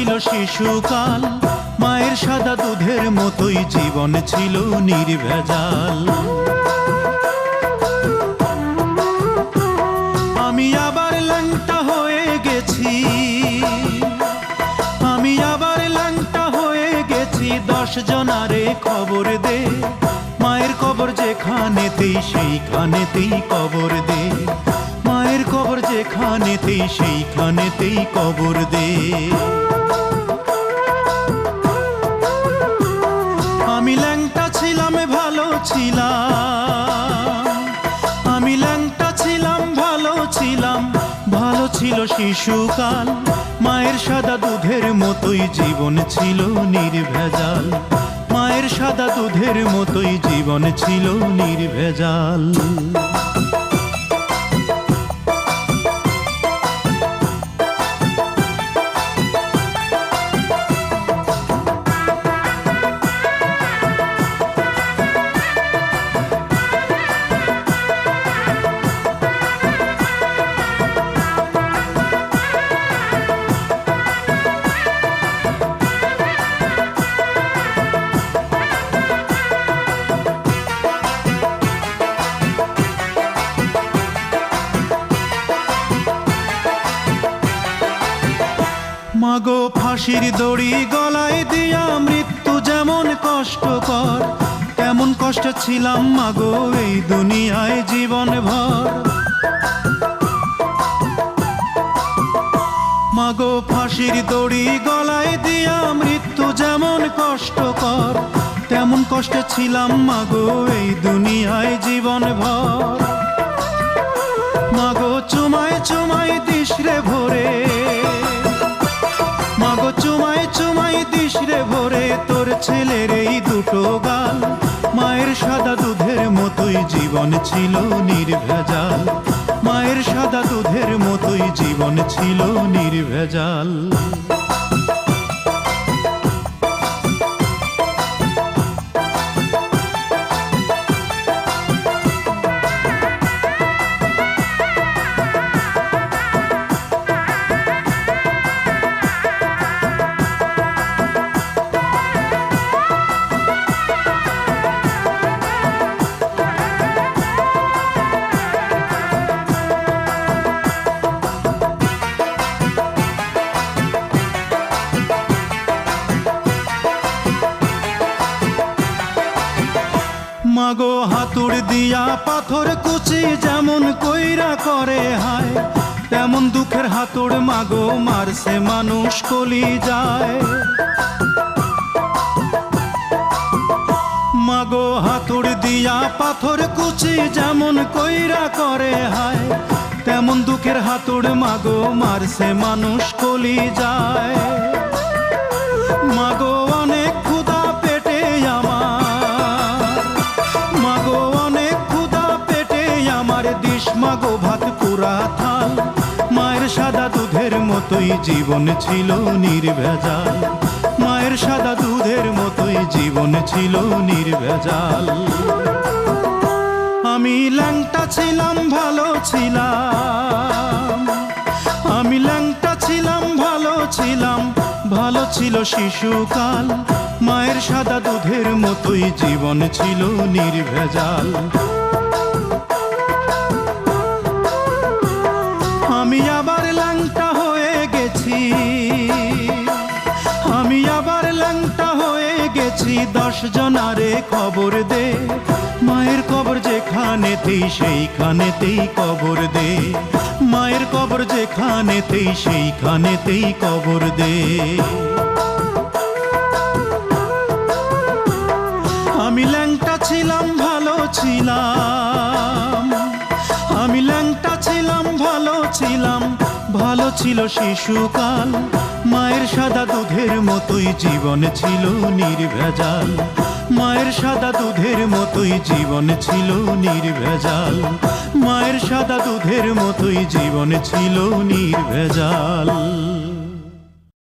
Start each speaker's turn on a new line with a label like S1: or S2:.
S1: ছিল শিশুকাল, মায়ের সাদা দুধের মতোই জীবন ছিল নির্ভেজাল। আমি আবার ল্যাংটা হয়ে গেছি, আমি আবার ল্যাংটা হয়ে গেছি, দশ জনারে খবর দে, মায়ের কবর যেখানেতেই, সেইখানেতেই কবর দে। মায়ের কবর যেখানেতেই, সেইখানেতেই কবর দে। ছিলাম। আমি ল্যাংটা ছিলাম, ভালো ছিলাম, ভালো ছিল শিশুকাল। মায়ের সাদা দুধের মতোই জীবন ছিল নির্ভেজাল। মায়ের সাদা দুধের মতোই জীবন ছিল নির্ভেজাল। মাগো ফাঁসির দড়ি গলায় দিয়া মৃত্যু যেমন কষ্টকর, তেমন কষ্ট ছিলাম মাগো এই দুনিয়ায় জীবন ভর মাগো ফাঁসির দড়ি গলায় দিয়া মৃত্যু যেমন কষ্টকর, তেমন কষ্ট ছিলাম মাগো এই দুনিয়ায় জীবন ভর মাগো চুমায় চুমায় দিশরে ভরে চুমাই চুমাই দিস রে ভরে তোর ছেলের এই দুটো গাল। মায়ের সাদা দুধের মতোই জীবন ছিল নির্ভেজাল। মায়ের সাদা দুধের মতোই জীবন ছিল নির্ভেজাল। হাতুড় দিয়া পাথর কুচি যেমন কইরা করে হায়, তেমন দুঃখের হাতুড় মাগো মারছে মানুষ কলি যায়। মাগো হাতুড় দিয়া পাথর কুচি যেমন কইরা করে হায়, তেমন দুঃখের হাতুড় মাগো মারছে মানুষ কলি যায়। মাগো মাগো ভাত পুরা থাল। মায়ের সাদা দুধের মতোই জীবন ছিল নির্ভেজাল। মায়ের সাদা দুধের মতোই জীবন ছিল নির্ভেজাল। আমি ল্যাংটা ছিলাম, ভালো ছিলাম। আমি ল্যাংটা ছিলাম, ভালো ছিলাম। ভালো ছিল শিশুকাল। মায়ের সাদা দুধের মতোই জীবন ছিল নির্ভেজাল। দশ জনারে খবর দে। মায়ের কবর যেখানেতেই, সেইখানেতেই কবর দে। মায়ের কবর যেখানেতেই, সেইখানেতেই কবর দে। আমি ল্যাংটা ছিলাম, ভালো ছিলাম। আমি ল্যাংটা ছিলাম, ভালো ছিলাম। ছিল শিশুকাল। মায়ের সাদা দুধের মতোই জীবন ছিল নির্ভেজাল। মায়ের সাদা দুধের মতোই জীবন ছিল নির্ভেজাল। মায়ের সাদা দুধের মতোই জীবন ছিল নির্ভেজাল।